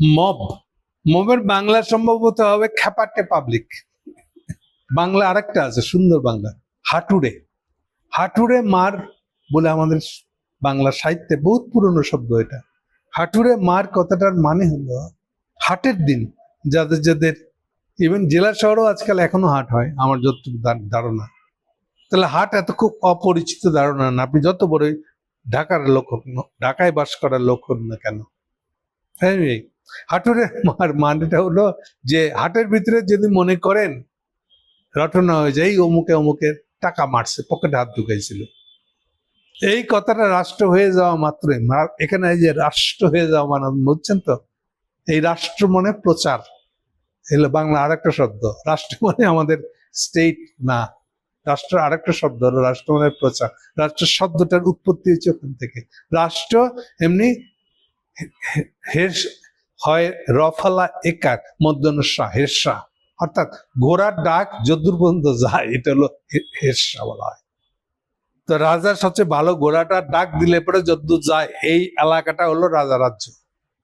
Mob. মবের বাংলা সম্ভবত হবে খ্যাপাটে পাবলিক। বাংলা আরেকটা আছে সুন্দর বাংলা হাটুরে। হাটুরে মার বলে আমাদের বাংলা সাহিত্যে বহুত পুরনো শব্দ এটা। হাটুরে মার কথাটার মানে হলো হাটের দিন। যাদের যাদের ইভেন জেলা শহরেও আজকাল এখনও হাট হয় আমার যতটুকু ধারণা। তাহলে হাট এত খুব অপরিচিত ধারণা না আপনি যত বড়ই ঢাকার লোক হোক ঢাকায় বাস করার লোক হন না কেন। Anyway, হাটুরে মার মানেটা হলো যে হাটের ভিতরে যদি মনে করেন, রটনা হয়ে যায় অমুকে অমুকের টাকা মারছে, পকেটে হাত ঢুকাইছিল। এই কথাটা রাষ্ট্র হয়ে যাওয়া মাত্রই। এখানে যে রাষ্ট্র হয়ে যাওয়া মানে বুঝছেন তো? এই রাষ্ট্র মানে প্রচার। এগুলো বাংলা আরেকটা শব্দ। রাষ্ট্র মানে আমাদের স্টেট না। রাষ্ট্র আরেকটা শব্দ হলো, রাষ্ট্র মানে প্রচার। রাষ্ট্র শব্দটার উৎপত্তি হচ্ছে ওখান থেকে। রাষ্ট্র এমনি হয় রফালা একার মধ্যনসা হেরসা অর্থাৎ ঘোড়ার ডাক যদুর পর্যন্ত যায়, এটা হলো হেরসা বলা হয়। তো রাজার সবচেয়ে ভালো ঘোড়াটার ডাক দিলে পরে যদ্দূর যায়, এই এলাকাটা হলো রাজা রাজ্য।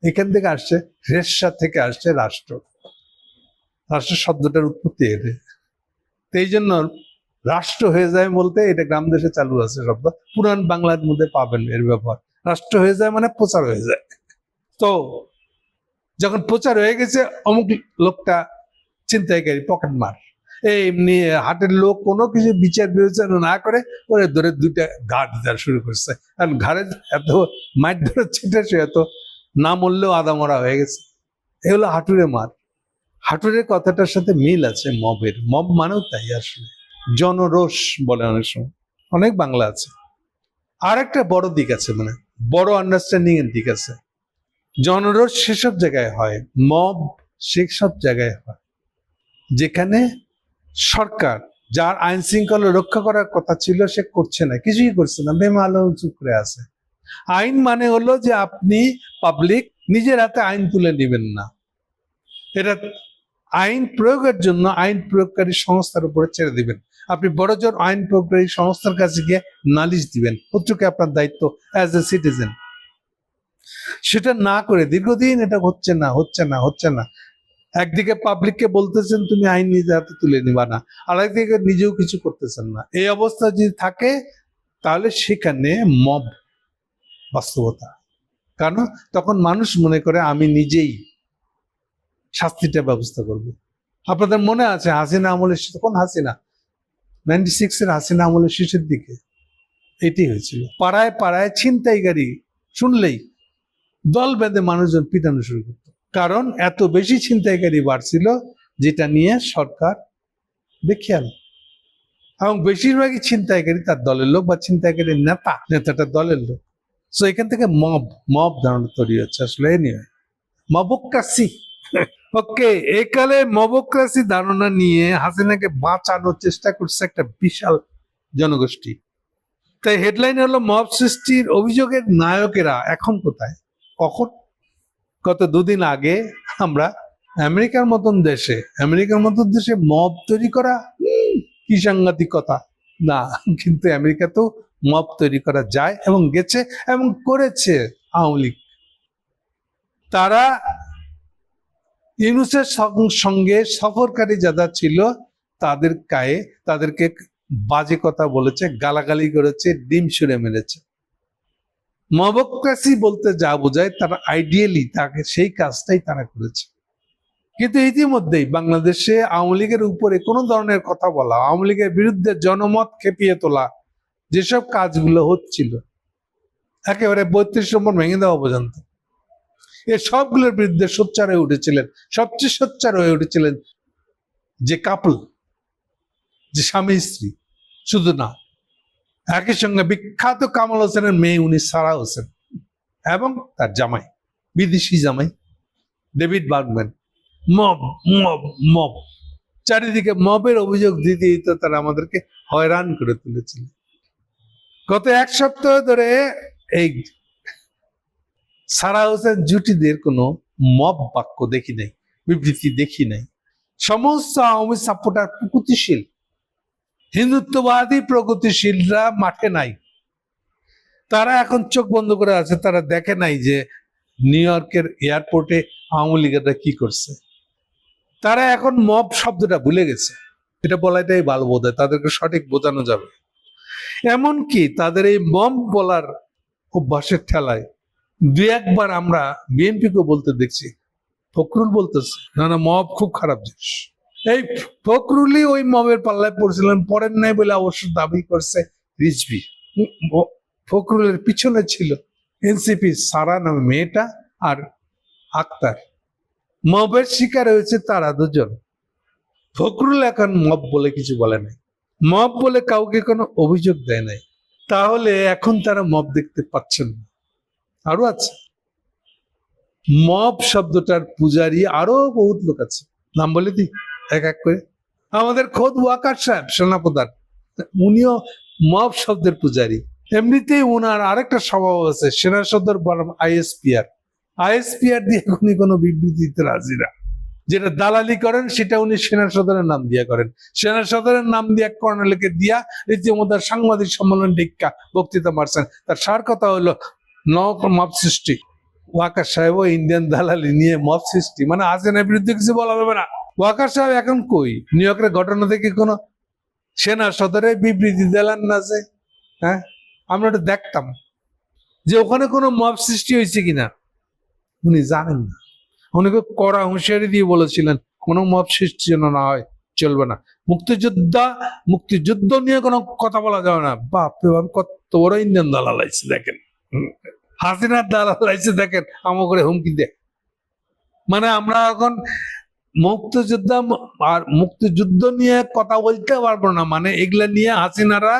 এখান থেকে আসছে হেরসা থেকে আসছে রাষ্ট্র। রাষ্ট্র শব্দটার উৎপত্তি এতে এই জন্য রাষ্ট্র হয়ে যায় বলতে এটা গ্রাম দেশে চালু আছে শব্দ। পুরান বাংলার মধ্যে পাবেন এর ব্যবহার। রাষ্ট্র হয়ে যায় মানে প্রচার হয়ে যায়। তো যখন প্রচার হয়ে গেছে, অমুক লোকটা চিন্তাইকারী পকেট মার। এই এমনি হাটের লোক কোনো কিছু বিচার বিবেচনা না করে ওরে ধরে দুইটা ঘা দিতে শুরু করছে। কারণ ঘাড়ে এত মাইট ধরে ছিটে সে এত না মরলেও আদা মরা হয়ে গেছে। এ হলো হাটুরে মার। হাটুরের কথাটার সাথে মিল আছে মবের। মব মানেও তাই আসলে। জনরোষ বলে অনেক সময়। অনেক বাংলা আছে। আর একটা বড় দিক আছে মানে বড় আন্ডারস্ট্যান্ডিং এর দিক আছে। জনরোষ সেসব জায়গায় হয়, মব সেসব জায়গায় হয়। যেখানে সরকার, যার আইন শৃঙ্খলা রক্ষা করার কথা ছিল, সে করছে না, কিছুই করছে না বেমালো চুপ করে আছে। আইন মানে হলো যে আপনি পাবলিক নিজের হাতে আইন তুলে নেবেন না। এটা আইন প্রয়োগের জন্য আইন প্রয়োগকারী সংস্থার উপরে ছেড়ে দিবেন। আপনি বড় জোর আইন প্রয়োগকারী সংস্থার কাছে গিয়ে নালিশ দিবেন। প্রত্যেকে আপনার দায়িত্ব অ্যাজ এ সিটিজেন সেটা না করে দীর্ঘদিন এটা হচ্ছে না হচ্ছে না হচ্ছে না। একদিকে পাবলিককে বলতেছেন, তুমি আইন নিজে হাতে তুলে নিবা না। আর একদিকে নিজেও কিছু করতেছেন না। এই অবস্থা যদি থাকে, তাহলে সেখানে মব বাস্তবতা। কারণ তখন মানুষ মনে করে, আমি নিজেই শাস্তিটা ব্যবস্থা করব। আপনাদের মনে আছে, হাসিনা আমলের কোন হাসিনা? নাইনটি সিক্সের হাসিনা আমলের শেষের দিকে। এটি হয়েছিল। পাড়ায় পাড়ায় ছিনতাইকারী শুনলেই দল বেঁধে মানুষজন পিটানো শুরু করত। কারণ এত বেশি ছিনতাইকারী বাড়ছিল, যেটা নিয়ে সরকার বেখেয়াল। এবং বেশিরভাগই ছিনতাইকারী তার দলের লোক বা ছিনতাইকারী নেতা, নেতাটা দলের লোক। সো এখান থেকে মব মব ধারণা তৈরি হচ্ছে আসলে নিয়ে মবক্রাসি ওকে একালে মবক্রাসি ধারণা নিয়ে হাসিনাকে বাঁচানোর চেষ্টা করছে একটা বিশাল জনগোষ্ঠী। তাই হেডলাইন হলো মব সৃষ্টির অভিযোগের নায়কেরা এখন কোথায়? কখন? গত দুদিন আগে আমরা আমেরিকার মতন দেশে, আমেরিকার মতন দেশে মব তৈরি করা কি সাংঘাতিকতা? না, কিন্তু আমেরিকাতেও মব তৈরি করা যায় এবং গেছে এবং করেছে আওয়ামী তারা ইউনুসের সঙ্গে সফরকারী যারা ছিল, তাদের গায়ে, তাদেরকে বাজে কথা বলেছে, গালাগালি করেছে, ডিম ছুঁড়ে মেরেছে। মবক্রাসি বলতে যা বোঝায় তারা আইডিয়ালি তাকে সেই কাজটাই তারা করেছে। কিন্তু ইতিমধ্যেই বাংলাদেশে আওয়ামী লীগের উপরে কোনো ধরনের কথা বলা, আওয়ামী লীগের বিরুদ্ধে জনমত খেপিয়ে তোলা যেসব কাজগুলো হচ্ছিল, একেবারে বত্রিশ নম্বর ভেঙে দেওয়া পর্যন্ত, এ সবগুলোর বিরুদ্ধে সোচ্চার হয়ে উঠেছিলেন, সবচেয়ে সোচ্চার হয়ে উঠেছিলেন যে কাপল, যে স্বামী স্ত্রী, শুধু না একই সঙ্গে বিখ্যাত কামাল হোসেনের মেয়ে উনি সারা হোসেন এবং তার জামাই, বিদেশি জামাই, David Bergman. Mob mob mob. চারিদিকে মবের অভিযোগ দিতে দিতে তারা আমাদেরকে হয়রান করে তুলেছিল। গত এক সপ্তাহ ধরে এই সারা হোসেন জুটিদের কোনো মব বাক্য দেখি নাই, বিবৃতি দেখি নাই। সমস্ত আওয়ামী সাপোর্টার প্রগতিশীল হিন্দুত্ববাদী প্রগতিশীলরা মাঠে নাই। তারা এখন চোখ বন্ধ করে আছে, তারা দেখে নাই যে নিউ ইয়র্কের এয়ারপোর্টে আওয়ামী লীগেরা কি করছে। তারা এখন মব শব্দটা ভুলে গেছে। এটা বলাটাই ভালো বোধ হয়, তাদেরকে সঠিক বোঝানো যাবে। এমনকি তাদের এই মব বলার অভ্যাসের ঠেলায় দু একবার আমরা বিএনপিকে বলতে দেখছি, ফখরুল বলতেছে, না না, মব খুব খারাপ জিনিস। এই ফখরুলই ওই মবের পাল্লায় পড়ছিলেন পড়েন নাই বলে অবশ্য দাবি করছে উম, ফখরুলের পিছনে ছিল এনসিপি সারা নামে মেয়েটা আর আক্তার। মবের শিকার হয়েছে তারা দুজন। ফখরুল এখন মব বলে কিছু বলে নাই। মব বলে কাউকে কোনো অভিযোগ দেয় নাই। তাহলে এখন তারা মব দেখতে পাচ্ছেন না। আরও আছে। মব শব্দটার পূজারি আরও বহুত লোক আছে। নাম বলে দি এক এক করে। আমাদের খোদ ওয়াকার সাহেব, সেনাপ্রধান, উনিও মব শব্দের পূজারি। এমনিতেই ওনার আরেকটা স্বভাব আছে, সেনা সদর বনাম আইএসপিআর। আইএসপিআর দিয়ে উনি কোনো বিবৃতি দিতে রাজি না। যেটা দালালি করেন, সেটা উনি সেনা সদরের নাম দিয়া করেন। সেনা সদরের নাম দিয়া কর্নেলকে দিয়া রীতিমতো সাংবাদিক সম্মেলন ডিক্কা বক্তৃতা মারছেন। তার সার কথা হলো, নক মব সৃষ্টি। ওয়াকার সাহেব ইন্ডিয়ান দালালি নিয়ে মব সৃষ্টি। মানে হাসিনার বিরুদ্ধে কিছু বলা যাবে না। ওয়াকার সাহেব এখন কই? নিউ ইয়র্কের ঘটনা থেকে কোনো সেনা সদরে বিবৃতি দিলেন না যে হ্যাঁ? আমরা ওটা দেখতাম যে ওখানে কোনো মব সৃষ্টি হয়েছে কিনা। উনি জানেন না। উনিকে কড়া হুঁশিয়ারি দিয়ে বলেছিলেন, কোনো মব সৃষ্টি যেন না হয়, চলবে না। মুক্তিযোদ্ধা, মুক্তিযুদ্ধ নিয়ে কোনো কথা বলা যাবে না। বাপ রে বাপ, কত বড় ইন্ডিয়ান দালাল আইছে দেখেন। হাসিনার দালাল আইছে দেখেন আমো করে হুমকি দেয়। মানে আমরা এখন মুক্তিযোদ্ধা আর মুক্তিযুদ্ধ নিয়ে কথা বলতে পারব না। মানে এগুলা নিয়ে হাসিনারা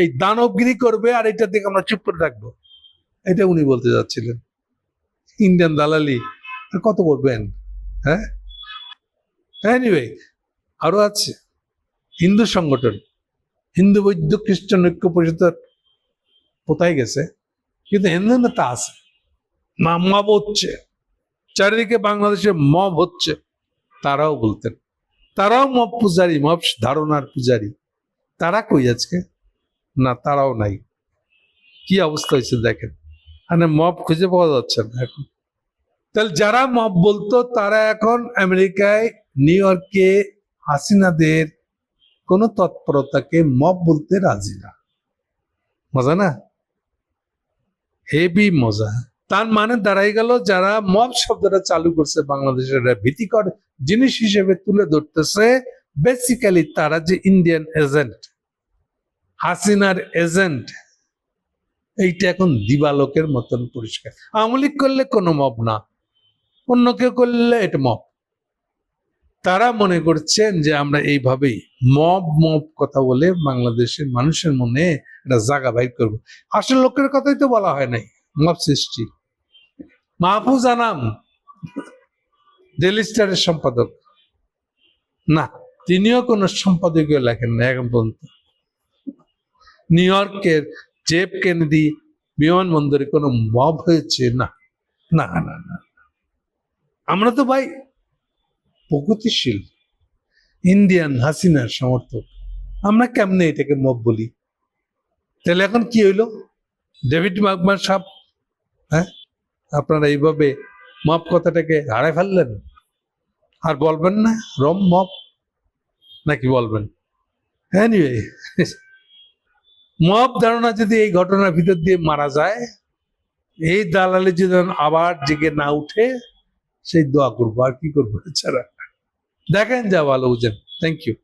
এই দানবগিরি করবে আর এটা থেকে আমরা চুপ করে রাখব এটা উনি বলতে যাচ্ছিলেন। ইন্ডিয়ান দালালি কত করবেন হ্যাঁ? এনিওয়ে আরও আছে। হিন্দু সংগঠন, হিন্দু বৈদ্য খ্রিস্টান ঐক্য পরিষদের কোথায় গেছে? কিন্তু হিন্দু নেতা আছে। না মব হচ্ছে। চারিদিকে বাংলাদেশে মব হচ্ছে। তারাও বলতেন, তারাও মব পূজারী, মব ধারণার পূজারি। তারা কই আজকে? না, তারাও নাই। কি অবস্থা হয়েছে দেখেন? মানে মব খুঁজে পাওয়া যাচ্ছে না এখন। তাহলে যারা মব বলতো, তারা এখন আমেরিকায়, নিউ ইয়র্কে হাসিনাদের কোনো তৎপরতাকে মব বলতে রাজি না। মজা না? হেভি মজা। তার মানে দাঁড়াই গেল যারা মব শব্দটা চালু করছে বাংলাদেশের ভীতিকর জিনিস হিসেবে তুলে ধরতেছে। বেসিক্যালি তারা যে ইন্ডিয়ান এজেন্ট হাসিনার এজেন্ট এইটা এখন দিবালোকের মতন পরিষ্কার। আওয়ামী লীগ করলে কোনো মব না, অন্য কেউ করলে এটা মব। তারা মনে করছেন যে আমরা এইভাবেই মব মব কথা বলে বাংলাদেশের মানুষের মনে একটা জায়গা বাইর করব। আসল লোকের কথাই তো বলা হয় নাই, মব সৃষ্টি। মাহফুজ আনাম ডেলি স্টারের সম্পাদক। না, তিনিও কোনো সম্পাদকীয় লেখেন না, এখন পর্যন্ত। নিউ ইয়র্কের জেফ কেনেডি বিমানবন্দরে কোনো মব হয়েছে? না না না না। আমরা তো ভাই প্রগতিশীল, ইন্ডিয়ান হাসিনার সমর্থক। আমরা কেমনে এটাকে মব বলি? তাহলে এখন কি হইল? ডেভিড মাকমার সাপ হ্যাঁ? আপনারা এইভাবে মপ কথাটাকে হারাই ফেললেন? আর বলবেন না, রম মপ, নাকি বলবেন? এনিওয়ে মপ ধারণা যদি এই ঘটনার ভিতর দিয়ে মারা যায়, এই দালালি যদি আবার জেগে না উঠে, সেই দোয়া করব। আর কি করব এছাড়া? দেখেন যা ভালো বুঝেন। Thank you